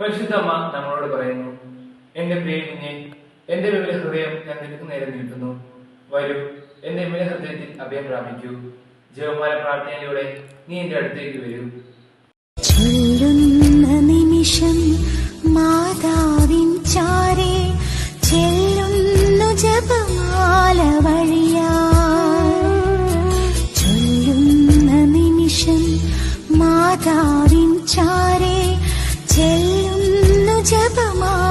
പരിശുദ്ധമ്മ നമ്മളോട് പറയുന്നു എന്റെ പ്രിയമിനെ എന്റെ വിവര ഹൃദയം ഞാൻ നിനക്ക് നേരെ നീട്ടുന്നു. വരൂ എന്റെ വിവര ഹൃദയത്തിൽ അഭയം പ്രാപിക്കൂ. ജീവമായ പ്രാർത്ഥനയിലൂടെ നീ എന്റെ അടുത്തേക്ക് വരൂ. നിമിഷം മാതാവിൻ ചാരേ ചെല്ലുന്നു ജപമാല വഴിയാ. ചൊല്ലുന്ന നിമിഷം മാതാ Chết.